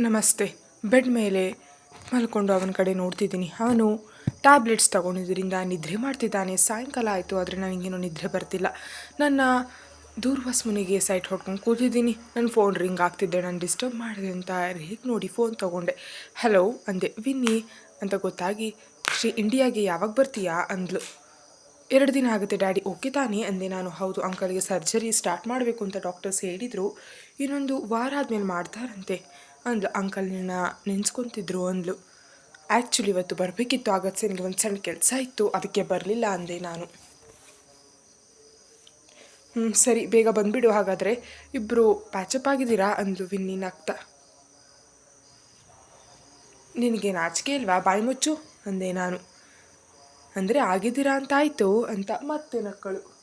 ನಮಸ್ತೆ. ಬೆಡ್ ಮೇಲೆ ಮಲ್ಕೊಂಡು ಅವನ ಕಡೆ ನೋಡ್ತಿದ್ದೀನಿ. ಅವನು ಟ್ಯಾಬ್ಲೆಟ್ಸ್ ತಗೊಂಡಿದ್ದರಿಂದ ನಿದ್ರೆ ಮಾಡ್ತಿದ್ದಾನೆ. ಸಾಯಂಕಾಲ ಆಯಿತು, ಆದರೆ ನನಗೇನು ನಿದ್ರೆ ಬರ್ತಿಲ್ಲ. ನನ್ನ ದೂರ್ವಾಸ ಮುನಿಗೆ ಸೈಟ್ ಹೊಡ್ಕೊಂಡು ಕೂತಿದ್ದೀನಿ. ನನ್ನ ಫೋನ್ ರಿಂಗ್ ಆಗ್ತಿದ್ದೆ ನಾನು ಡಿಸ್ಟರ್ಬ್ ಮಾಡಿದೆ ಅಂತ ಹೇಗೆ ನೋಡಿ ಫೋನ್ ತೊಗೊಂಡೆ. ಹಲೋ, ಅಂದೆ. ವಿನ್ನಿ, ಅಂತ ಗೊತ್ತಾಗಿ, ಶ್ರೀ ಇಂಡಿಯಾಗೆ ಯಾವಾಗ ಬರ್ತೀಯಾ? ಅಂದ್ಲು. ಎರಡು ದಿನ ಆಗುತ್ತೆ ಡ್ಯಾಡಿ. ಓಕೆ ತಾನೇ, ಅಂದೆ. ನಾನು ಹೌದು, ಅಂಕಲ್ಗೆ ಸರ್ಜರಿ ಸ್ಟಾರ್ಟ್ ಮಾಡಬೇಕು, ಅಂತ ಡಾಕ್ಟರ್ಸ್ ಹೇಳಿದರು. ಇನ್ನೊಂದು ವಾರ ಆದಮೇಲೆ ಮಾಡ್ತಾರಂತೆ. ಅಂದ್ಲು ಅಂಕಲ್ ನಿನ್ನ ನೆನ್ಸ್ಕೊತಿದ್ರು ಅಂದ್ಲು. ಆ್ಯಕ್ಚುಲಿ ಇವತ್ತು ಬರಬೇಕಿತ್ತು, ಆಗತ್ತೆ. ನನಗೆ ಒಂದು ಸಣ್ಣ ಕೆಲಸ ಇತ್ತು. ಅದಕ್ಕೆ ಬರಲಿಲ್ಲ ಅಂದೆ ನಾನು. ಹ್ಞೂ ಸರಿ. ಬೇಗ ಬಂದುಬಿಡು. ಹಾಗಾದರೆ ಇಬ್ಬರು ಪ್ಯಾಚಪ್ ಆಗಿದ್ದೀರಾ? ಅಂದ್ಲು ವಿನ್ನಿ ನಗ್ತಾ. ನಿನಗೆ ನಾಚಿಕೆ ಇಲ್ವಾ? ಬಾಯಿ ಮುಚ್ಚು, ಅಂದೆ ನಾನು. ಅಂದರೆ ಆಗಿದ್ದೀರಾ ಅಂತ ಆಯಿತು, ಅಂತ ಮತ್ತೆ ನಕ್ಕಳು.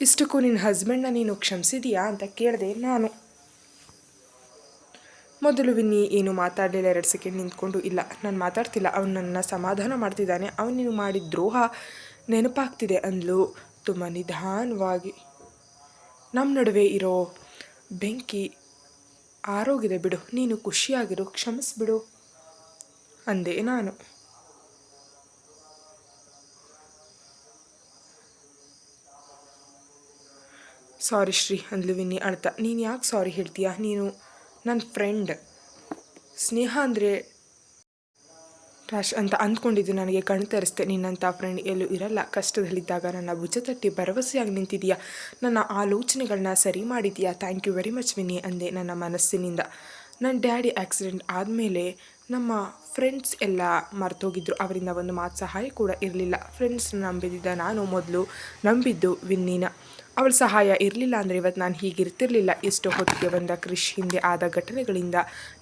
ಇಷ್ಟಕ್ಕೂ ನಿನ್ನ ಹಸ್ಬೆಂಡ್ನ ನೀನು ಕ್ಷಮಿಸಿದೀಯಾ? ಅಂತ ಕೇಳಿದೆ ನಾನು. ಮೊದಲು ವಿನ್ನಿ ಏನು ಮಾತಾಡಲಿಲ್ಲ, ಎರಡು ಸೆಕೆಂಡ್ ನಿಂತ್ಕೊಂಡು ಇಲ್ಲ. ನಾನು ಮಾತಾಡ್ತಿಲ್ಲ. ಅವನು ನನ್ನ ಸಮಾಧಾನ ಮಾಡ್ತಿದ್ದಾನೆ. ಅವನು ಮಾಡಿದ ದ್ರೋಹ ನೆನಪಾಗ್ತಿದೆ ಅಂದ್ಲು. ತುಂಬ ನಿಧಾನವಾಗಿ. ನಮ್ಮ ನಡುವೆ ಇರೋ ಬೆಂಕಿ ಆರೋಗಿದೆ ಬಿಡು. ನೀನು ಖುಷಿಯಾಗಿರು, ಕ್ಷಮಿಸ್ಬಿಡು ಅಂದೆ ನಾನು. ಸಾರಿ ಶ್ರೀ, ಅಂದ್ಲು ವಿನ್ನಿ ಅಳ್ತಾ. ನೀನು ಯಾಕೆ ಸಾರಿ ಹೇಳ್ತೀಯಾ? ನೀನು ನನ್ನ ಫ್ರೆಂಡ್ ಸ್ನೇಹ ಅಂದರೆ ರಾಶ್ ಅಂತ ಅಂದ್ಕೊಂಡಿದ್ದು ನನಗೆ ಕಣ್ ತರಿಸ್ತೆ. ನಿನ್ನಂಥ ಫ್ರೆಂಡ್ ಎಲ್ಲೂ ಇರಲ್ಲ. ಕಷ್ಟದಲ್ಲಿದ್ದಾಗ ನನ್ನ ಭುಜ ತಟ್ಟಿ ಭರವಸೆಯಾಗಿ ನಿಂತಿದೆಯಾ. ನನ್ನ ಆಲೋಚನೆಗಳನ್ನ ಸರಿ ಮಾಡಿದೀಯಾ. Thank you very much Vini ಅಂದೆ ನನ್ನ ಮನಸ್ಸಿನಿಂದ. ನನ್ನ ಡ್ಯಾಡಿ ಆಕ್ಸಿಡೆಂಟ್ ಆದಮೇಲೆ ನಮ್ಮ ಫ್ರೆಂಡ್ಸ್ ಎಲ್ಲ ಮರ್ತೋಗಿದ್ರು. ಅವರಿಂದ ಒಂದು ಮಾತು ಸಹಾಯ ಕೂಡ ಇರಲಿಲ್ಲ. ಫ್ರೆಂಡ್ಸ್ ನಂಬಿದ್ದ ನಾನು ಮೊದಲು ನಂಬಿದ್ದು ವಿನ್ನಿನ. ಅವಳ ಸಹಾಯ ಇರಲಿಲ್ಲ ಅಂದರೆ ಇವತ್ತು ನಾನು ಹೀಗಿರ್ತಿರ್ಲಿಲ್ಲ. ಎಷ್ಟೋ ಹೊತ್ತಿಗೆ ಬಂದ ಕೃಷಿ ಹಿಂದೆ ಆದ ಘಟನೆಗಳಿಂದ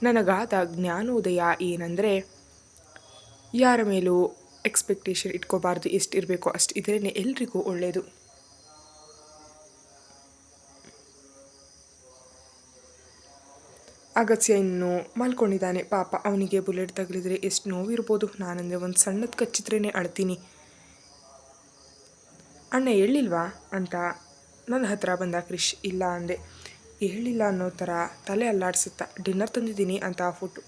ನನಗಾದ ಜ್ಞಾನೋದಯ ಏನಂದರೆ, ಯಾರ ಮೇಲೂ ಎಕ್ಸ್ಪೆಕ್ಟೇಷನ್ ಇಟ್ಕೋಬಾರ್ದು. ಎಷ್ಟು ಇರಬೇಕು ಅಷ್ಟು ಇದರೇ ಎಲ್ರಿಗೂ ಒಳ್ಳೆಯದು ಅಗತ್ಯ ಇನ್ನು ಮಲ್ಕೊಂಡಿದ್ದಾನೆ ಪಾಪ, ಅವನಿಗೆ ಬುಲೆಟ್ ತಗಲಿದ್ರೆ ಎಷ್ಟು ನೋವಿರ್ಬೋದು. ನಾನಂದರೆ ಒಂದು ಸಣ್ಣದು ಕಚ್ಚಿದ್ರೇ ಅಳ್ತೀನಿ. ಅಣ್ಣ, ಹೇಳಿಲ್ವಾ? ಅಂತ ನನ್ನ ಹತ್ರ ಬಂದ ಕ್ರಿಶ್ ಇಲ್ಲ ಅಂದೆ. ಹೇಳಿಲ್ಲ ಅನ್ನೋ ಥರ ತಲೆ ಅಲ್ಲಾಡ್ಸುತ್ತ, ಡಿನ್ನರ್ ತಂದಿದ್ದೀನಿ ಅಂತ ಫುಡ್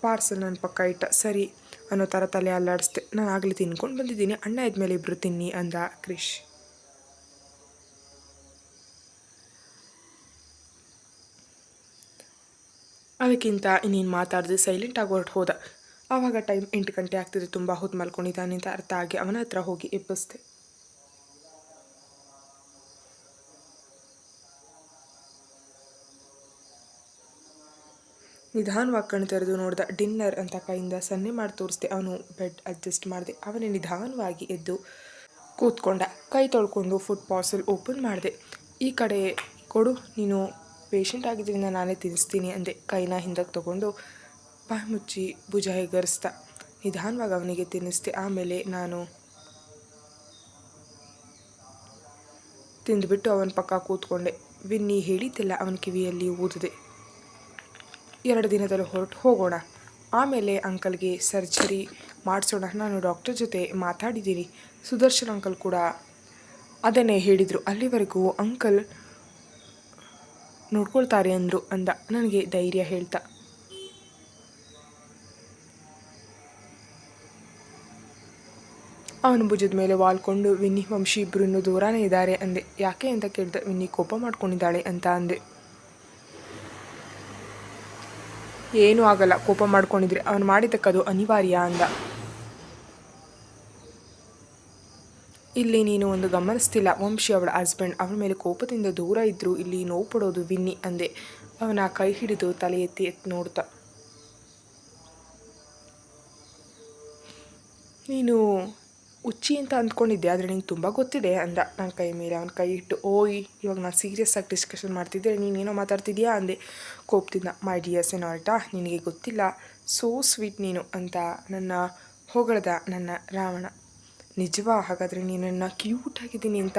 ಪಾರ್ಸಲ್ ನನ್ನ ಪಕ್ಕ ಇಟ್ಟ. ಸರಿ ಅನ್ನೋ ಥರ ತಲೆ ಅಲ್ಲಾಡಿಸ್ದೆ. ನಾನು ಆಗಲಿ ತಿನ್ಕೊಂಡು ಬಂದಿದ್ದೀನಿ. ಅಣ್ಣ ಇದ್ಮೇಲೆ ಇಬ್ಬರು ತಿನ್ನಿ ಅಂದ ಕ್ರಿಶ್. ಅದಕ್ಕಿಂತ ಇನ್ನೇನು ಮಾತಾಡಿದೆ ಸೈಲೆಂಟಾಗಿ ಹೊರಟು ಹೋದ ಆವಾಗ ಟೈಮ್ ಎಂಟು ಗಂಟೆ ಆಗ್ತಿದೆ. ತುಂಬ ಹೊತ್ತು ಮಲ್ಕೊಂಡಿದ್ದಾನೆ ಅಂತ ಅರ್ಥ ಆಗಿ ಅವನ ಹತ್ರ ಹೋಗಿ ಎಬ್ಬಿಸ್ದೆ. ನಿಧಾನವಾಗಿ ಕಣ್ಣು ತೆರೆದು ನೋಡ್ದ ಡಿನ್ನರ್ ಅಂತ ಕೈಯಿಂದ ಸನ್ನೆ ಮಾಡಿ ತೋರಿಸ್ದೆ. ಅವನು ಬೆಡ್ ಅಡ್ಜಸ್ಟ್ ಮಾಡಿದೆ. ಅವನೇ ನಿಧಾನವಾಗಿ ಎದ್ದು ಕೂತ್ಕೊಂಡ. ಕೈ ತೊಳ್ಕೊಂಡು ಫುಡ್ ಪಾರ್ಸಲ್ ಓಪನ್ ಮಾಡಿದೆ. ಈ ಕಡೆ ಕೊಡು, ನೀನು ಪೇಷಂಟ್ ಆಗಿದ್ದರಿಂದ ನಾನೇ ತಿನ್ನಿಸ್ತೀನಿ ಅಂದೆ. ಕೈನ ಹಿಂದಕ್ಕೆ ತಗೊಂಡು ಬಾಯಿ ಮುಚ್ಚಿ ಭುಜ ಹೆಗರಿಸ್ದ ನಿಧಾನವಾಗಿ ಅವನಿಗೆ ತಿನ್ನಿಸ್ದೆ. ಆಮೇಲೆ ನಾನು ತಿಂದುಬಿಟ್ಟು ಅವನ ಪಕ್ಕ ಕೂತ್ಕೊಂಡೆ. ವಿನ್ನಿ ಹೇಳಿದ್ದೆಲ್ಲ ಅವನ ಕಿವಿಯಲ್ಲಿ ಊದಿದೆ. ಎರಡು ದಿನದಲ್ಲಿ ಹೊರಟು ಹೋಗೋಣ. ಆಮೇಲೆ ಅಂಕಲ್ಗೆ ಸರ್ಜರಿ ಮಾಡಿಸೋಣ. ನಾನು ಡಾಕ್ಟರ್ ಜೊತೆ ಮಾತಾಡಿದ್ದೀನಿ. ಸುದರ್ಶನ್ ಅಂಕಲ್ ಕೂಡ ಅದನ್ನೇ ಹೇಳಿದರು. ಅಲ್ಲಿವರೆಗೂ ಅಂಕಲ್ ನೋಡ್ಕೊಳ್ತಾರೆ ಅಂದರು ಅಂದ. ನನಗೆ ಧೈರ್ಯ ಹೇಳ್ತಾ. ಅವನು ಭುಜದ ಮೇಲೆ ವಾಲ್ಕೊಂಡು ವಿನ್ನಿ ವಂಶಿ ಇಬ್ಬರು ಇನ್ನೂ ದೂರನೇ ಇದ್ದಾರೆ ಅಂದೆ. ಯಾಕೆ ಅಂತ ಕೇಳ್ದೆ ವಿನ್ನಿ ಕೋಪ ಮಾಡ್ಕೊಂಡಿದ್ದಾಳೆ ಅಂತ ಅಂದೆ. ಏನೂ ಆಗಲ್ಲ, ಕೋಪ ಮಾಡ್ಕೊಂಡಿದ್ರೆ ಅವನು ಮಾಡಿದ್ದಕ್ಕದು ಅನಿವಾರ್ಯ ಅಂದ. ಇಲ್ಲಿ ನೀನು ಒಂದು ಗಮನಿಸ್ತಿಲ್ಲ. ವಂಶಿ ಅವಳ ಹಸ್ಬೆಂಡ್ ಅವಳ ಮೇಲೆ ಕೋಪದಿಂದ ದೂರ ಇದ್ದರು ಇಲ್ಲಿ ನೋವು ಪಡೋದು ವಿನ್ನಿ ಅಂದೆ. ಅವನ ಕೈ ಹಿಡಿದು ತಲೆ ಎತ್ತಿ ಎತ್ತಿ ನೋಡ್ತಾ. ನೀನು ಉಚ್ಚಿ ಅಂತ ಅಂದ್ಕೊಂಡಿದ್ದೆ, ಆದರೆ ನಿಂಗೆ ತುಂಬ ಗೊತ್ತಿದೆ ಅಂದ. ನನ್ನ ಕೈ ಮೇಲೆ ಅವನ ಕೈ ಇಟ್ಟು, ಓಯ್, ಇವಾಗ ನಾನು ಸೀರಿಯಸ್ ಆಗಿ ಡಿಸ್ಕಷನ್ ಮಾಡ್ತಿದ್ದೆ, ನೀನೇನೋ ಮಾತಾಡ್ತಿದ್ಯಾ ಅಂದೆ. ಕೋಪದಿಂದ ಮೈ ಡಿಯರ್ ಸೆನಾರಿಟಾ ನಿನಗೆ ಗೊತ್ತಿಲ್ಲ. ಸೋ ಸ್ವೀಟ್ ನೀನು ಅಂತ ನನ್ನ ಹೊಗಳದ ನನ್ನ ರಾವಣ ನಿಜವಾ? ಹಾಗಾದರೆ ನೀನನ್ನ ಕ್ಯೂಟ್ ಆಗಿದ್ದೀನಿ ಅಂತ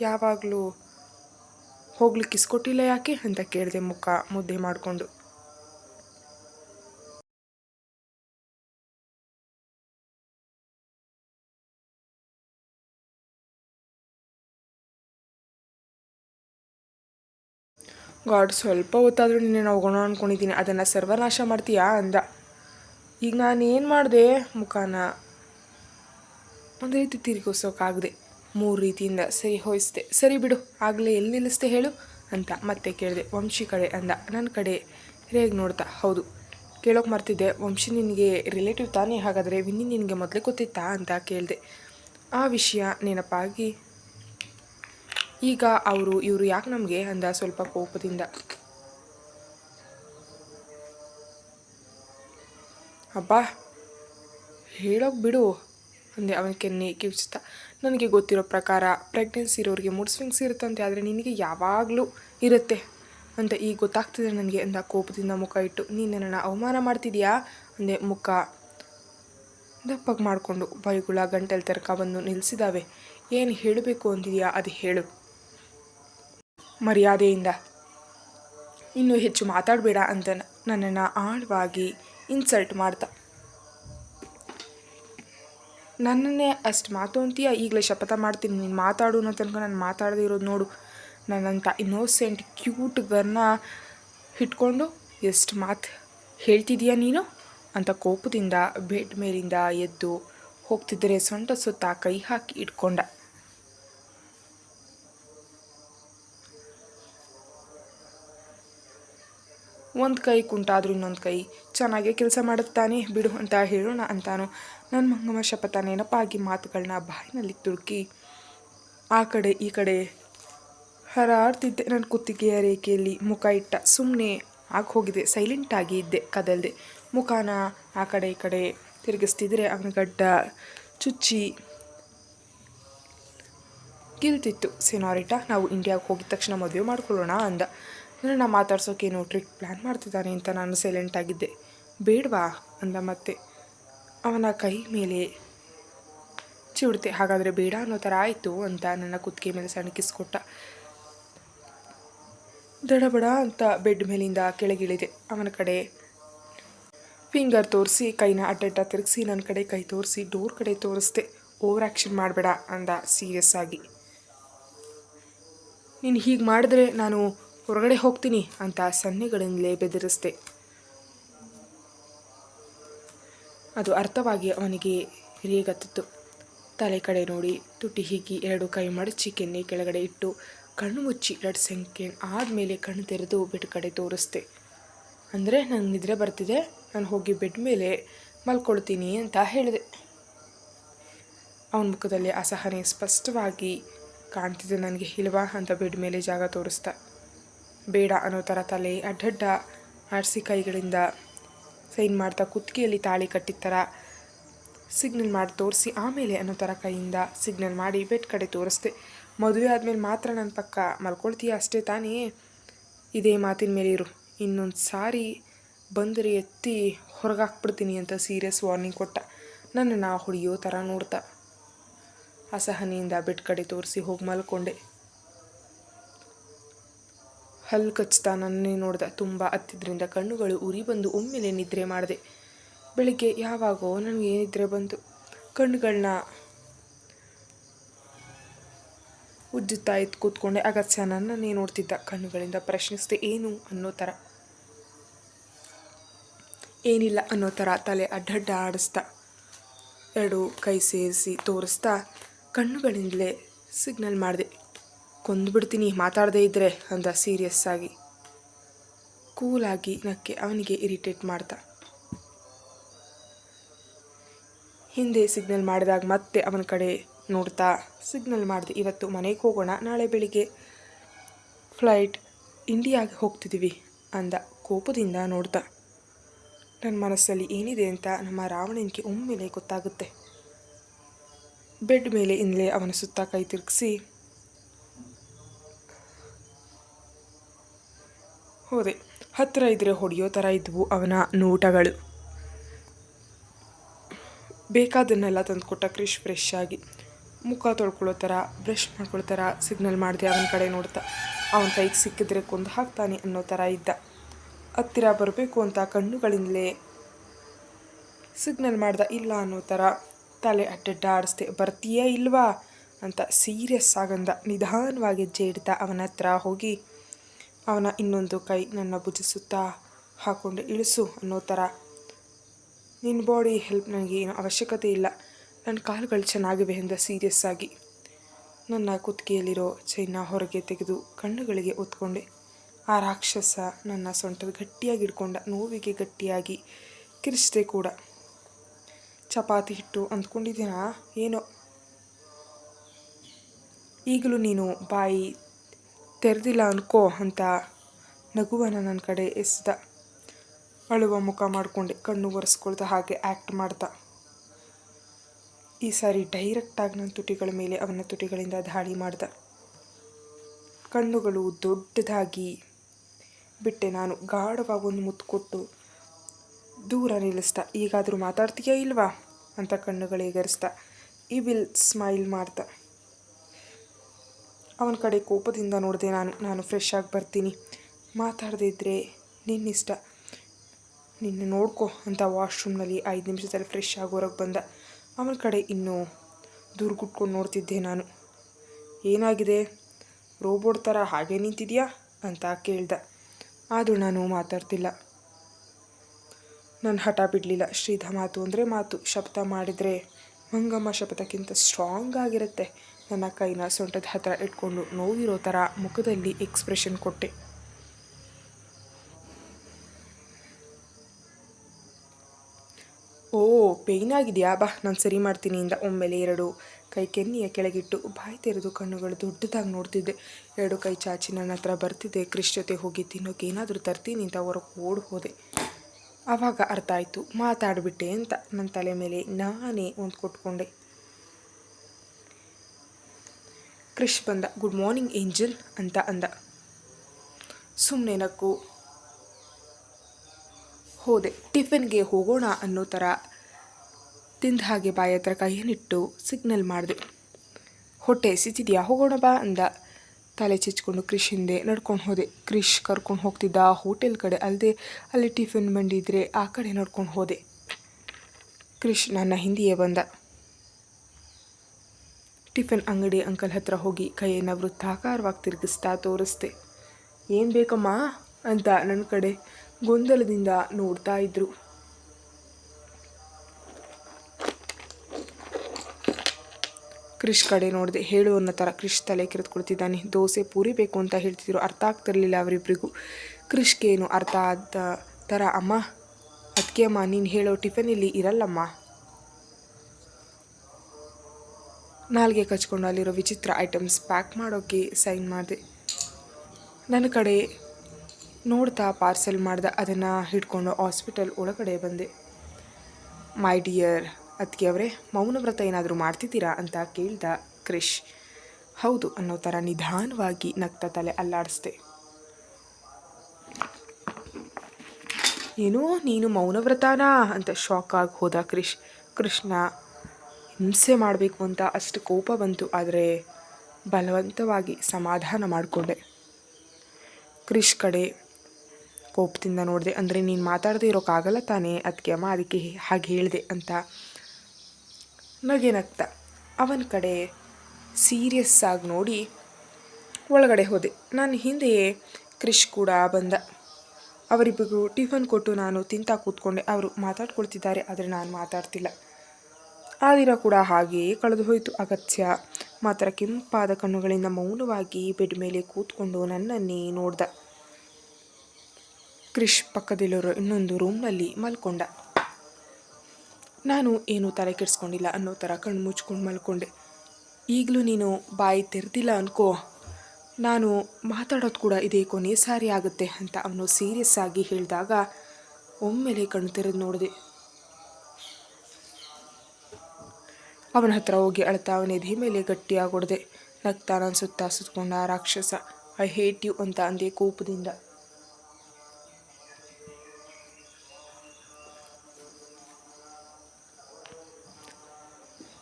ಯಾವಾಗಲೂ ಹೋಗ್ಲಿಕ್ಕೆ ಇಸ್ಕೊಟ್ಟಿಲ್ಲ ಯಾಕೆ ಅಂತ ಕೇಳಿದೆ ಮುಖ ಮುದ್ದೆ ಮಾಡಿಕೊಂಡು. ಗಾಡ್, ಸ್ವಲ್ಪ ಹೊತ್ತಾದರೂ ನಿನ್ನೆ ಹೋಗೋಣ ಅಂದ್ಕೊಂಡಿದ್ದೀನಿ ಅದನ್ನು ಸರ್ವನಾಶ ಮಾಡ್ತೀಯಾ ಅಂದ. ಈಗ ನಾನು ಏನು ಮಾಡಿದೆ ಮುಖಾನ? ಒಂದು ರೀತಿ ತಿರುಗಿಸೋಕ್ಕಾಗದೆ ಮೂರು ರೀತಿಯಿಂದ ಸರಿ ಹೋಯಿಸ್ದೆ, ಸರಿ ಬಿಡು, ಆಗಲೇ ಎಲ್ಲಿ ನಿಲ್ಲಿಸ್ದೆ ಹೇಳು ಅಂತ ಮತ್ತೆ ಕೇಳಿದೆ. ವಂಶಿ ಕಡೆ ಅಂದ. ನನ್ನ ಕಡೆ ಹೇಗೆ ನೋಡ್ತಾ, ಹೌದು. ಕೇಳೋಕೆ ಮರ್ತಿದ್ದೆ. ವಂಶಿ ನಿನಗೆ ರಿಲೇಟಿವ್ ತಾನೇ? ಹಾಗಾದರೆ ವಿನ್ನಿ ನಿನಗೆ ಮೊದಲೇ ಗೊತ್ತಿತ್ತಾ ಅಂತ ಕೇಳಿದೆ. ಆ ವಿಷಯ ನೆನಪಾಗಿ ಈಗ ಅವರು, ಇವರು ಯಾಕೆ ನಮಗೆ ಅಂದ ಸ್ವಲ್ಪ ಕೋಪದಿಂದ. ಅಬ್ಬಾ, ಹೇಳೋಕೆ ಬಿಡು. ಅಂದೆ ಅವನ ಕೆನ್ನೆ ಕಿವಿಸ್ತಾ ನನಗೆ ಗೊತ್ತಿರೋ ಪ್ರಕಾರ ಪ್ರೆಗ್ನೆನ್ಸಿ ಇರೋರಿಗೆ ಮೂಡ್ ಸ್ವಿಂಗ್ಸ್ ಇರುತ್ತಂತೆ ಆದರೆ ನಿನಗೆ ಯಾವಾಗಲೂ ಇರುತ್ತೆ. ಅಂತ ಈಗ ಗೊತ್ತಾಗ್ತಿದೆ ನನಗೆ, ಅಂದ ಕೋಪದಿಂದ ಮುಖ ಇಟ್ಟು, ನೀನು ನನ್ನನ್ನು ಅವಮಾನ ಮಾಡ್ತಿದ್ಯಾ? ಅಂದೆ ಮುಖ ದಪ್ಪಗೆ ಮಾಡಿಕೊಂಡು ಬೈಗುಳ ಗಂಟೆಲ್ ತನಕ ಬಂದು ನಿಲ್ಲಿಸಿದಾವೆ ಏನು ಹೇಳಬೇಕು ಅಂತಿದೆಯಾ ಅದು ಹೇಳು. ಮರ್ಯಾದೆಯಿಂದ, ಇನ್ನೂ ಹೆಚ್ಚು ಮಾತಾಡಬೇಡ ಅಂತ ನನ್ನನ್ನು ಆಳವಾಗಿ ಇನ್ಸಲ್ಟ್ ಮಾಡ್ತಾ ನನ್ನನ್ನೇ ಅಷ್ಟು ಮಾತು ಅಂತೀಯ? ಈಗಲೇ ಶಪಥ ಮಾಡ್ತೀನಿ, ನೀನು ಮಾತಾಡು ಅನ್ನೋ ತನಕ ನಾನು ಮಾತಾಡದೇ ಇರೋದು ನೋಡು. ನನ್ನಂಥ ಇನ್ನೋಸೆಂಟ್ ಕ್ಯೂಟ್ ಗನ್ನ ಇಟ್ಕೊಂಡು ಎಷ್ಟು ಮಾತು ಹೇಳ್ತಿದೀಯ ನೀನು? ಅಂತ ಕೋಪದಿಂದ, ಬೆಡ್ ಮೇಲಿಂದ ಎದ್ದು ಹೋಗ್ತಿದ್ದರೆ ಸೊಂಟ ಸುತ್ತ ಕೈ ಹಾಕಿ ಇಟ್ಕೊಂಡ. ಒಂದು ಕೈ ಕುಂಟಾದ್ರೂ ಇನ್ನೊಂದು ಕೈ ಚೆನ್ನಾಗೆ ಕೆಲಸ ಮಾಡುತ್ತಾನೆ ಬಿಡು ಅಂತ ಹೇಳೋಣ ಅಂತಾನು. ನನ್ನ ಮಂಗಮ್ಮ ಶಪಥ ನೆನಪಾಗಿ ಮಾತುಗಳನ್ನ ಬಾಯಿನಲ್ಲಿ ತುಳುಕಿ, ಆ ಕಡೆ ಈ ಕಡೆ ಹರಾಡ್ತಿದ್ದೆ ನನ್ನ ಕುತ್ತಿಗೆಯ ರೇಖೆಯಲ್ಲಿ. ಮುಖ ಇಟ್ಟ ಸುಮ್ಮನೆ ಆಗಿ ಹೋಗಿದೆ ಸೈಲೆಂಟಾಗಿ ಇದ್ದೆ, ಕದಲ್ದೆ. ಮುಖಾನ ಆ ಕಡೆ ಈ ಕಡೆ ತಿರುಗಿಸ್ತಿದ್ರೆ ಅವನ ಗಡ್ಡ ಚುಚ್ಚಿ ಗಿಲ್ತಿತ್ತು. ಸಿನಾರಿಟಾ, ನಾವು ಇಂಡಿಯಾಗೆ ಹೋಗಿದ ತಕ್ಷಣ ಮದುವೆ ಮಾಡ್ಕೊಳ್ಳೋಣ ಅಂದ. ನನ್ನನ್ನು ಮಾತಾಡ್ಸೋಕೇನು ಟ್ರಿಕ್ ಪ್ಲ್ಯಾನ್ ಮಾಡ್ತಿದ್ದಾನೆ ಅಂತ ನಾನು ಸೈಲೆಂಟ್ ಆಗಿದ್ದೆ. ಬೇಡವಾ? ಅಂದ ಮತ್ತೆ. ಅವನ ಕೈ ಮೇಲೆ ಚಿವುಡ್ತೆ. ಹಾಗಾದರೆ ಬೇಡ ಅನ್ನೋ ಥರ ಆಯಿತು ಅಂತ ನನ್ನ ಕುತ್ತಿಗೆ ಮೇಲೆ ಸಣಕಿಸ್ಕೊಟ್ಟ. ದಡಬಡ ಅಂತ ಬೆಡ್ ಮೇಲಿಂದ ಕೆಳಗಿಳಿದೆ. ಅವನ ಕಡೆ ಫಿಂಗರ್ ತೋರಿಸಿ, ಕೈನ ಅಡ್ಡಡ್ಡ ತಿರುಗಿಸಿ ನನ್ನ ಕಡೆ ಕೈ ತೋರಿಸಿ ಡೋರ್ ಕಡೆ ತೋರಿಸ್ದೆ. ಓವರ್ ಆ್ಯಕ್ಷನ್ ಮಾಡಬೇಡ ಅಂದ ಸೀರಿಯಸ್ ಆಗಿ. ನೀನು ಹೀಗೆ ಮಾಡಿದ್ರೆ ನಾನು ಹೊರಗಡೆ ಹೋಗ್ತೀನಿ ಅಂತ ಸನ್ನೆಗಳಿಂದಲೇ ಬೆದರಿಸಿದೆ. ಅದು ಅರ್ಥವಾಗಿ ಅವನಿಗೆ ರೇಗತ್ತಿತ್ತು. ತಲೆ ಕಡೆ ನೋಡಿ ತುಟಿ ಹೀಗಿ ಎರಡು ಕೈ ಮಡಚಿ ಕೆನ್ನೆ ಕೆಳಗಡೆ ಇಟ್ಟು ಕಣ್ಣು ಮುಚ್ಚಿ ಎರಡು ಸಂಖ್ಯೆ ಆದಮೇಲೆ ಕಣ್ಣು ತೆರೆದು ಬೆಡ್ ಕಡೆ ತೋರಿಸ್ದೆ. ಅಂದರೆ ನಂಗೆ ನಿದ್ರೆ ಬರ್ತಿದೆ, ನಾನು ಹೋಗಿ ಬೆಡ್ ಮೇಲೆ ಮಲ್ಕೊಳ್ತೀನಿ ಅಂತ ಹೇಳಿದೆ. ಅವನ ಮುಖದಲ್ಲಿ ಅಸಹನೆ ಸ್ಪಷ್ಟವಾಗಿ ಕಾಣ್ತಿದೆ ನನಗೆ, ಇಲ್ವಾ ಅಂತ ಬೆಡ್ ಮೇಲೆ ಜಾಗ ತೋರಿಸ್ತಾ. ಬೇಡ ಅನ್ನೋ ಥರ ತಲೆ ಅಡ್ಡಡ್ಡ ಆರ್ಸಿ ಕೈಗಳಿಂದ ಸೈನ್ ಮಾಡ್ತಾ ಕುತ್ತಿಗೆಯಲ್ಲಿ ತಾಳಿ ಕಟ್ಟಿದ ಥರ ಸಿಗ್ನಲ್ ಮಾಡಿ ತೋರಿಸಿ ಆಮೇಲೆ ಅನ್ನೋ ಥರ ಕೈಯಿಂದ ಸಿಗ್ನಲ್ ಮಾಡಿ ಬೆಟ್ ಕಡೆ ತೋರಿಸ್ದೆ. ಮದುವೆ ಆದಮೇಲೆ ಮಾತ್ರ ನನ್ನ ಪಕ್ಕ ಮಲ್ಕೊಳ್ತೀಯ? ಅಷ್ಟೇ ತಾನೇ? ಇದೇ ಮಾತಿನ ಮೇಲೆ ಇರು. ಇನ್ನೊಂದು ಸಾರಿ ಬಂದರೆ ಎತ್ತಿ ಹೊರಗಾಕ್ಬಿಡ್ತೀನಿ ಅಂತ ಸೀರಿಯಸ್ ವಾರ್ನಿಂಗ್ ಕೊಟ್ಟ. ನನ್ನ ನಾ ಹೊಡೆಯೋ ಥರ ನೋಡ್ತಾ ಅಸಹನೆಯಿಂದ ಬೆಟ್ ಕಡೆ ತೋರಿಸಿ ಹೋಗಿ ಮಲ್ಕೊಂಡೆ. ಹಲ್ಲು ಕಚ್ತಾ ನನ್ನೇ ನೋಡ್ದೆ. ತುಂಬ ಹತ್ತಿದ್ರಿಂದ ಕಣ್ಣುಗಳು ಉರಿ ಬಂದು ಒಮ್ಮೆಲೆ ನಿದ್ರೆ ಮಾಡಿದೆ. ಬೆಳಿಗ್ಗೆ ಯಾವಾಗೋ ನನಗೆ ನಿದ್ರೆ ಬಂತು. ಕಣ್ಣುಗಳನ್ನ ಉಜ್ಜುತ್ತಾ ಇತ್ತು ಕೂತ್ಕೊಂಡೆ. ಅಗತ್ಯ ನನ್ನನ್ನೇ ನೋಡ್ತಿದ್ದ. ಕಣ್ಣುಗಳಿಂದ ಪ್ರಶ್ನಿಸಿದೆ, ಏನು? ಅನ್ನೋ ಥರ. ಏನಿಲ್ಲ ಅನ್ನೋ ಥರ ತಲೆ ಅಡ್ಡಡ್ಡ ಆಡಿಸ್ತಾ ಎರಡು ಕೈ ಸೇರಿಸಿ ತೋರಿಸ್ತಾ ಕಣ್ಣುಗಳಿಂದಲೇ ಸಿಗ್ನಲ್ ಮಾಡಿದೆ. ಕೊಂದುಬಿಡ್ತೀನಿ, ಮಾತಾಡದೇ ಇದ್ದರೆ ಅಂದ ಸೀರಿಯಸ್ ಆಗಿ. ಕೂಲಾಗಿ ನಕ್ಕೆ ಅವನಿಗೆ ಇರಿಟೇಟ್ ಮಾಡ್ತಾ. ಹಿಂದೆ ಸಿಗ್ನಲ್ ಮಾಡಿದಾಗ ಮತ್ತೆ ಅವನ ಕಡೆ ನೋಡ್ತಾ ಸಿಗ್ನಲ್ ಮಾಡಿದೆ, ಇವತ್ತು ಮನೆಗೆ ಹೋಗೋಣ, ನಾಳೆ ಬೆಳಿಗ್ಗೆ. ಫ್ಲೈಟ್ ಇಂಡಿಯಾಗೆ ಹೋಗ್ತಿದ್ದೀವಿ ಅಂದ ಕೋಪದಿಂದ ನೋಡ್ತಾ. ನನ್ನ ಮನಸ್ಸಲ್ಲಿ ಏನಿದೆ ಅಂತ ನಮ್ಮ ರಾವಣನಿಗೆ ಒಮ್ಮೆಲೆ ಗೊತ್ತಾಗುತ್ತೆ. ಬೆಡ್ ಮೇಲೆ ಇಂದಲೇ ಅವನ ಸುತ್ತ ಕೈ ತಿರುಗಿಸಿ ಹೋದೆ. ಹತ್ತಿರ ಇದ್ದರೆ ಹೊಡೆಯೋ ಥರ ಇದ್ವು ಅವನ ನೋಟಗಳು. ಬೇಕಾದನ್ನೆಲ್ಲ ತಂದುಕೊಟ್ಟ ಕ್ರಿಶ್ ಫ್ರೆಶ್ ಆಗಿ. ಮುಖ ತೊಳ್ಕೊಳ್ಳೋ ಥರ ಬ್ರಷ್ ಮಾಡ್ಕೊಳ್ಳೋ ಥರ ಸಿಗ್ನಲ್ ಮಾಡಿದೆ ಅವನ ಕಡೆ ನೋಡ್ತಾ. ಅವನ ಕೈಗೆ ಸಿಕ್ಕಿದ್ರೆ ಕೊಂದು ಹಾಕ್ತಾನೆ ಅನ್ನೋ ಥರ ಇದ್ದ. ಹತ್ತಿರ ಬರಬೇಕು ಅಂತ ಕಣ್ಣುಗಳಿಂದಲೇ ಸಿಗ್ನಲ್ ಮಾಡ್ದ, ಇಲ್ಲ ಅನ್ನೋ ಥರ ತಲೆ ಅಡ್ಡಡ್ಡ ಆಡಿಸ್ದೆ ಬರ್ತೀಯಾ ಇಲ್ವಾ ಅಂತ ಸೀರಿಯಸ್ ಆಗಂದ, ನಿಧಾನವಾಗಿ ಹೆಜ್ಜೆ ಇಡ್ತಾ ಅವನ ಹತ್ರ ಹೋಗಿ ಅವನ ಇನ್ನೊಂದು ಕೈ ನನ್ನ ಭುಜಿಸುತ್ತಾ ಹಾಕೊಂಡು ಇಳಿಸು ಅನ್ನೋ ಥರ. ನಿನ್ನ ಬಾಡಿ ಹೆಲ್ಪ್ ನನಗೆ ಏನು ಅವಶ್ಯಕತೆ ಇಲ್ಲ. ನನ್ನ ಕಾಲುಗಳು ಚೆನ್ನಾಗಿವೆ ಎಂದ ಸೀರಿಯಸ್ ಆಗಿ. ನನ್ನ ಕುತ್ತಿಗೆಯಲ್ಲಿರೋ ಚೈನ ಹೊರಗೆ ತೆಗೆದು ಕಣ್ಣುಗಳಿಗೆ ಒತ್ಕೊಂಡೆ ಆ ರಾಕ್ಷಸ ನನ್ನ ಸೊಂಟದ ಗಟ್ಟಿಯಾಗಿ ಹಿಡ್ಕೊಂಡ ನೋವಿಗೆ ಗಟ್ಟಿಯಾಗಿ ಕಿರಿಸಿದೆ ಕೂಡ. ಚಪಾತಿ ಹಿಟ್ಟು ಅಂದ್ಕೊಂಡಿದ್ದೀನಾ? ಏನೋ. ಈಗಲೂ ನೀನು ಬಾಯಿ ತೆರೆದಿಲ್ಲ ಅನ್ಕೋ ಅಂತ ನಗುವನ್ನು ನನ್ನ ಕಡೆ ಎಸ್ದ. ಅಳುವ ಮುಖ ಮಾಡಿಕೊಂಡೆ, ಕಣ್ಣು ಒರೆಸ್ಕೊಳ್ತಾ ಹಾಗೆ ಆ್ಯಕ್ಟ್ ಮಾಡ್ದ ಈ ಸಾರಿ ಡೈರೆಕ್ಟಾಗಿ ನನ್ನ ತುಟಿಗಳ ಮೇಲೆ ಅವನ ತುಟಿಗಳಿಂದ ದಾಳಿ ಮಾಡ್ದ. ಕಣ್ಣುಗಳು ದೊಡ್ಡದಾಗಿ ಬಿಟ್ಟೆ ನಾನು, ಗಾಢವಾಗಿ ಒಂದು ಮುತ್ತು ದೂರ ನಿಲ್ಲಿಸ್ದ ಈಗಾದರೂ ಮಾತಾಡ್ತೀಯಾ ಇಲ್ವಾ? ಅಂತ ಕಣ್ಣುಗಳಿಗರಿಸ್ದ ಈ ವಿಲ್ ಸ್ಮೈಲ್ ಮಾಡ್ದ ಅವನ ಕಡೆ ಕೋಪದಿಂದ ನೋಡಿದೆ ನಾನು ನಾನು ಫ್ರೆಶ್ ಆಗಿ ಬರ್ತೀನಿ. ಮಾತಾಡದೇ ಇದ್ದರೆ ನಿನ್ನಿಷ್ಟ. ನಿನ್ನ ನೋಡ್ಕೊ ಅಂತ ವಾಶ್ರೂಮ್ನಲ್ಲಿ ಐದು ನಿಮಿಷದಲ್ಲಿ ಫ್ರೆಶ್ ಆಗಿ ಹೊರಗೆ ಬಂದ. ಅವನ ಕಡೆ ಇನ್ನೂ ದೂರ ಕುಟ್ಕೊಂಡು ನೋಡ್ತಿದ್ದೆ ನಾನು. ಏನಾಗಿದೆ? ರೋಬೋಟ್ ಥರ ಹಾಗೆ ನಿಂತಿದೆಯಾ? ಅಂತ ಕೇಳ್ದ. ಆದರೂ ನಾನು ಮಾತಾಡ್ತಿಲ್ಲ. ನಾನು ಹಠ ಬಿಡಲಿಲ್ಲ. ಶ್ರೀಧ ಮಾತು ಅಂದರೆ ಮಾತು. ಶಬ್ದ ಮಾಡಿದರೆ ಮಂಗಮ್ಮ ಶಬ್ದಕ್ಕಿಂತ ಸ್ಟ್ರಾಂಗ್ ಆಗಿರುತ್ತೆ. ನನ್ನ ಕೈನ ಸೊಂಟದ ಹತ್ರ ಇಟ್ಕೊಂಡು ನೋವಿರೋ ಥರ ಮುಖದಲ್ಲಿ ಎಕ್ಸ್ಪ್ರೆಷನ್ ಕೊಟ್ಟೆ. ಓ ಪೇಯ್ನ್ ಆಗಿದೆಯಾ? ಬಾ, ನಾನು ಸರಿ ಮಾಡ್ತೀನಿ ಇಂದ ಒಮ್ಮೆಲೆ ಎರಡು. ಕೈ ಕೆನ್ನಿಯ ಕೆಳಗಿಟ್ಟು ಬಾಯಿ ತೆರೆದು ಕಣ್ಣುಗಳು ದೊಡ್ಡದಾಗಿ ನೋಡ್ತಿದ್ದೆ. ಎರಡು ಕೈ ಚಾಚಿ ನನ್ನ ಹತ್ರ ಬರ್ತಿದ್ದೆ ಕ್ರಿಶ್ ಜೊತೆ ಹೋಗಿ ತಿನ್ನೋಕೆ ಏನಾದರೂ ತರ್ತೀನಿ ಅಂತ ಹೊರಗೆ ಓಡಿ ಹೋದೆ. ಆವಾಗ ಅರ್ಥ ಆಯಿತು. ಮಾತಾಡಿಬಿಟ್ಟೆ ಅಂತ. ನನ್ನ ತಲೆ ಮೇಲೆ ನಾನೇ ಒಂದು ಕೊಟ್ಕೊಂಡೆ ಕ್ರಿಶ್ ಬಂದ. ಗುಡ್ ಮಾರ್ನಿಂಗ್ ಏಂಜಲ್ ಅಂತ ಅಂದ. ಸುಮ್ಮನೆ ನಕ್ಕು ಹೋದೆ. ಟಿಫಿನ್ಗೆ ಹೋಗೋಣ ಅನ್ನೋ ಥರ ತಿಂದ ಹಾಗೆ ಬಾಯಿ ಹತ್ರ ಕೈಯನ್ನಿಟ್ಟು ಸಿಗ್ನಲ್ ಮಾಡಿದೆ. ಹೊಟ್ಟೆ ಎಸಿತಿದ್ಯಾ ಹೋಗೋಣ ಬಾ ಅಂದ. ತಲೆ ಚಿಚ್ಕೊಂಡು ಕ್ರಿಶ್ ಹಿಂದೆ ನಡ್ಕೊಂಡು ಹೋದೆ. ಕ್ರಿಶ್ ಕರ್ಕೊಂಡು ಹೋಗ್ತಿದ್ದ ಹೋಟೆಲ್ ಕಡೆ ಅಲ್ಲದೆ ಅಲ್ಲಿ ಟಿಫಿನ್ ಮಂಡಿದ್ರೆ ಆ ಕಡೆ ನಡ್ಕೊಂಡು ಹೋದೆ. ಕ್ರಿಶ್ ನನ್ನ ಹಿಂದಿಯೇ ಬಂದ. ಟಿಫಿನ್ ಅಂಗಡಿ ಅಂಕಲ್ ಹತ್ರ ಹೋಗಿ ಕೈಯನ್ನು ವೃತ್ತಾಕಾರವಾಗಿ ತಿರುಗಿಸ್ತಾ ತೋರಿಸ್ದೆ. ಏನು ಬೇಕಮ್ಮ? ಅಂತ ನನ್ನ ಕಡೆ ಗೊಂದಲದಿಂದ ನೋಡ್ತಾ ಇದ್ರು. ಕ್ರಿಶ್ ಕಡೆ ನೋಡಿದೆ, ಹೇಳು ಅನ್ನೋ ಥರ ಕ್ರಿಶ್ ತಲೆ ಕೆರೆದುಕೊಳ್ತಿದ್ದಾನೆ ದೋಸೆ ಪೂರಿ ಬೇಕು ಅಂತ ಹೇಳ್ತಿದ್ರು. ಅರ್ಥ ಆಗ್ತಿರಲಿಲ್ಲ ಅವರಿಬ್ಬರಿಗೂ ಕ್ರಿಶ್ಗೇನು ಅರ್ಥ ಆದ ಥರ ಅಮ್ಮ ಅದಕ್ಕೆ ಅಮ್ಮ, ನೀನು ಹೇಳೋ ಟಿಫನ್ ಇಲ್ಲಿ ಇರಲ್ಲಮ್ಮ. ನಾಲ್ಗೆ ಕಚ್ಕೊಂಡು ಅಲ್ಲಿರೋ ವಿಚಿತ್ರ ಐಟಮ್ಸ್ ಪ್ಯಾಕ್ ಮಾಡೋಕ್ಕೆ ಸೈನ್ ಮಾಡಿದೆ. ನನ್ನ ಕಡೆ ನೋಡ್ತಾ ಪಾರ್ಸೆಲ್ ಮಾಡ್ದೆ ಅದನ್ನು ಹಿಡ್ಕೊಂಡು ಹಾಸ್ಪಿಟಲ್ ಒಳಗಡೆ ಬಂದೆ. ಮೈ ಡಿಯರ್ ಅದಕ್ಕೆ ಅವರೇ, ಮೌನ ವ್ರತ ಏನಾದರೂ ಮಾಡ್ತಿದ್ದೀರಾ ಅಂತ ಕೇಳ್ದ ಕ್ರಿಶ್. ಹೌದು ಅನ್ನೋ ಥರ ನಿಧಾನವಾಗಿ ನಗ್ತ ತಲೆ ಅಲ್ಲಾಡಿಸ್ದೆ. ಏನೋ ನೀನು ಮೌನ ವ್ರತನಾ ಅಂತ ಶಾಕ್ ಆಗಿ ಹೋದ ಕ್ರಿಶ್. ಕೃಷ್ಣ ಹಿಂಸೆ ಮಾಡಬೇಕು ಅಂತ ಅಷ್ಟು ಕೋಪ ಬಂತು, ಆದರೆ ಬಲವಂತವಾಗಿ ಸಮಾಧಾನ ಮಾಡಿಕೊಂಡೆ. ಕ್ರಿಶ್ ಕಡೆ ಕೋಪದಿಂದ ನೋಡಿದೆ, ಅಂದರೆ ನೀನು ಮಾತಾಡದೆ ಇರೋಕ್ಕಾಗಲ್ಲ ತಾನೇ ಅದಕ್ಕೆ ಅಮ್ಮ ಅದಕ್ಕೆ ಹಾಗೆ ಹೇಳಿದೆ ಅಂತ ನಗೆನಗ್ತ. ಅವನ ಕಡೆ ಸೀರಿಯಸ್ ಆಗಿ ನೋಡಿ ಒಳಗಡೆ ಹೋದೆ. ನಾನು ಹಿಂದೆಯೇ ಕ್ರಿಶ್ ಕೂಡ ಬಂದ. ಅವರಿಬ್ಬರಿಗೂ ಟಿಫನ್ ಕೊಟ್ಟು ನಾನು ತಿಂತಾ ಕೂತ್ಕೊಂಡೆ. ಅವರು ಮಾತಾಡ್ಕೊಳ್ತಿದ್ದಾರೆ, ಆದರೆ ನಾನು ಮಾತಾಡ್ತಿಲ್ಲ. ಆ ದಿನ ಕೂಡ ಹಾಗೆಯೇ ಕಳೆದು ಹೋಯಿತು ಅಗತ್ಯ. ಮಾತ್ರ ಕೆಂಪಾದ ಕಣ್ಣುಗಳಿಂದ ಮೌನವಾಗಿ ಬೆಡ್ ಮೇಲೆ ಕೂತ್ಕೊಂಡು ನನ್ನನ್ನೇ ನೋಡ್ದ. ಕ್ರಿಶ್ ಪಕ್ಕದಲ್ಲಿರೋ ಇನ್ನೊಂದು ರೂಮ್ನಲ್ಲಿ ಮಲ್ಕೊಂಡ. ನಾನು ಏನು ತಲೆ ಕೆಡಿಸ್ಕೊಂಡಿಲ್ಲ ಅನ್ನೋ ಥರ ಕಣ್ಣು ಮುಚ್ಕೊಂಡು ಮಲ್ಕೊಂಡೆ. ಈಗಲೂ ನೀನು ಬಾಯಿ ತೆರೆದಿಲ್ಲ ಅನ್ಕೋ. ನಾನು ಮಾತಾಡೋದು ಕೂಡ ಇದೇ ಕೊನೆ ಸಾರಿ ಆಗುತ್ತೆ ಅಂತ ಅವನು ಸೀರಿಯಸ್ ಆಗಿ ಹೇಳಿದಾಗ ಒಮ್ಮೆಲೆ ಕಣ್ಣು ತೆರೆದು ನೋಡಿದೆ. ಅವನ ಹತ್ರ ಹೋಗಿ ಅಳ್ತಾ ಅವನ ಎದೆ ಮೇಲೆ ಗಟ್ಟಿಯಾಗಿ ಹೊಡೆದೆ ನಗ್ತಾ ನಾನು ಸುತ್ತ ಸುತ್ತಕೊಂಡ ರಾಕ್ಷಸ. ಐ ಹೇಟ್ ಯು ಅಂತ ಅಂದೆ ಕೋಪದಿಂದ.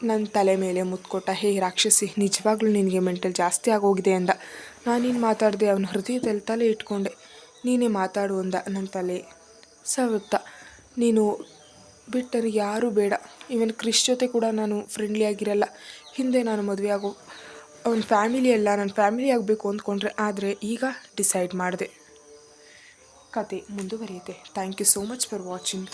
ನನ್ನ ತಲೆ ಮೇಲೆ ಮುತ್ಕೊಟ್ಟ, ಹೇ ರಾಕ್ಷಸಿ, ನಿಜವಾಗ್ಲೂ ನಿನಗೆ ಮೆಂಟಲ್ ಜಾಸ್ತಿ ಆಗೋಗಿದೆ ಅಂದ. ನಾನೇನು ಮಾತಾಡಿದೆ ಅವನ ಹೃದಯದಲ್ಲಿ ತಲೆ ಇಟ್ಕೊಂಡೆ. ನೀನೇ ಮಾತಾಡು ಅಂದ ನನ್ನ ತಲೆ ಸವತ್ತ. ನೀನು ಬಿಟ್ಟು ನನಗೆ ಯಾರೂ ಬೇಡ. ಈವನ್ ಕ್ರಿಶ್ ಜೊತೆ ಕೂಡ ನಾನು ಫ್ರೆಂಡ್ಲಿ ಆಗಿರಲ್ಲ. ಹಿಂದೆ ನಾನು ಮದುವೆ ಆಗೋ ಅವನ ಫ್ಯಾಮಿಲಿ ಎಲ್ಲ ನನ್ನ ಫ್ಯಾಮಿಲಿ ಆಗಬೇಕು ಅಂದ್ಕೊಂಡ್ರೆ ಆದರೆ ಈಗ ಡಿಸೈಡ್ ಮಾಡಿದೆ. ಕತೆ ಮುಂದುವರಿಯುತ್ತೆ. Thank you so much for watching